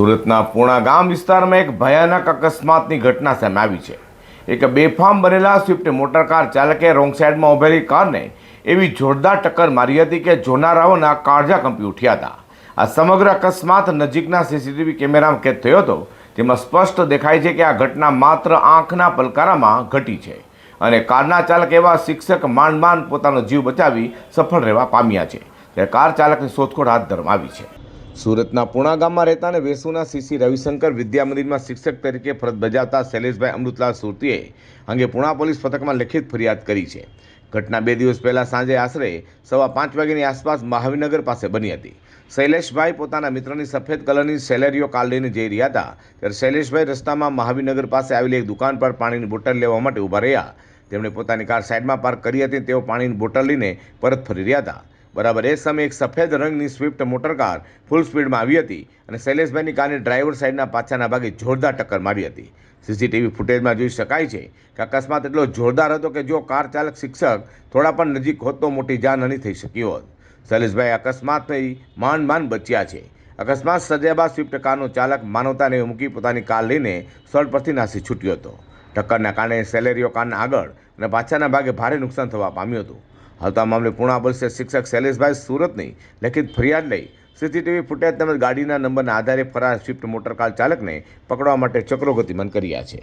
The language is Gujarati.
સુરતના પૂણા ગામ વિસ્તારમાં એક ભયાનક અકસ્માતની ઘટના સામે આવી છે. એક બેફામ બનેલા સ્વિફ્ટ મોટર કાર ચાલકે રોંગ સાઈડમાં ઉભેલી કારને એવી જોરદાર ટક્કર મારી હતી કે જોનારાઓના કાળજા કંપી ઉઠ્યા હતા. આ સમગ્ર અકસ્માત નજીકના સીસીટીવી કેમેરામાં કેદ થયો હતો. તેમાં સ્પષ્ટ દેખાય છે કે આ ઘટના માત્ર આંખના પલકારામાં ઘટી છે અને કારના ચાલક એવા શિક્ષક માંડ માંડ પોતાનો જીવ બચાવી સફળ રહેવા પામ્યા છે. ત્યારે કાર ચાલકની શોધખોળ હાથ ધરવામાં આવી છે. સુરતના પુણા ગામમાં રહેતા અને વેસુના સીસી રવિશંકર વિદ્યા મંદિરમાં શિક્ષક તરીકે ફરજ બજાવતા શૈલેષભાઈ અમૃતલાલ સુરતીએ અંગે પુણા પોલીસ પથકમાં લેખિત ફરિયાદ કરી છે. ઘટના બે દિવસ પહેલાં સાંજે આશરે સવા પાંચ વાગ્યાની આસપાસ મહાવીનગર પાસે બની હતી. શૈલેષભાઈ પોતાના મિત્રની સફેદ કલરની સેલેરીઓ કાર લઈને જઈ રહ્યા હતા. ત્યારે શૈલેષભાઈ રસ્તામાં મહાવીનગર પાસે આવેલી એક દુકાન પર પાણીની બોટલ લેવા માટે ઊભા રહ્યા. તેમણે પોતાની કાર સાઈડમાં પાર્ક કરી હતી તેઓ પાણીની બોટલ લઈને પરત ફરી રહ્યા હતા. બરાબર, એ સમયે એક સફેદ રંગની સ્વિફ્ટ મોટર કાર ફૂલ સ્પીડમાં આવી હતી અને શૈલેષભાઈની કારની ડ્રાઈવર સાઈડના પાછળના ભાગે જોરદાર ટક્કર મારી હતી. સીસીટીવી ફૂટેજમાં જોઈ શકાય છે કે અકસ્માત એટલો જોરદાર હતો કે જો કાર ચાલક શિક્ષક થોડા પણ નજીક હોત તો મોટી જાનહાની થઈ શકી હોત. શૈલેષભાઈ અકસ્માતથી માંડ માંડ બચ્યા છે. અકસ્માત સર્જ્યા બાદ સ્વિફ્ટ કારનો ચાલક માનવતાને મૂકી પોતાની કાર લઈને સ્થળ પરથી નાસી છૂટ્યો હતો. ટક્કરના કારણે સેલેરીઓ કારના આગળ અને પાછળના ભાગે ભારે નુકસાન થવા પામ્યું હતું. હાલ તો આ મામલે પુણા પોલીસે શિક્ષક શૈલેષભાઈ સુરતની લેખિત ફરિયાદ લઈ સીસીટીવી ફૂટેજ તેમજ ગાડીના નંબરના આધારે ફરાર સ્વિફ્ટ મોટરકાર ચાલકને પકડવા માટે ચક્રો ગતિમાન કર્યા છે.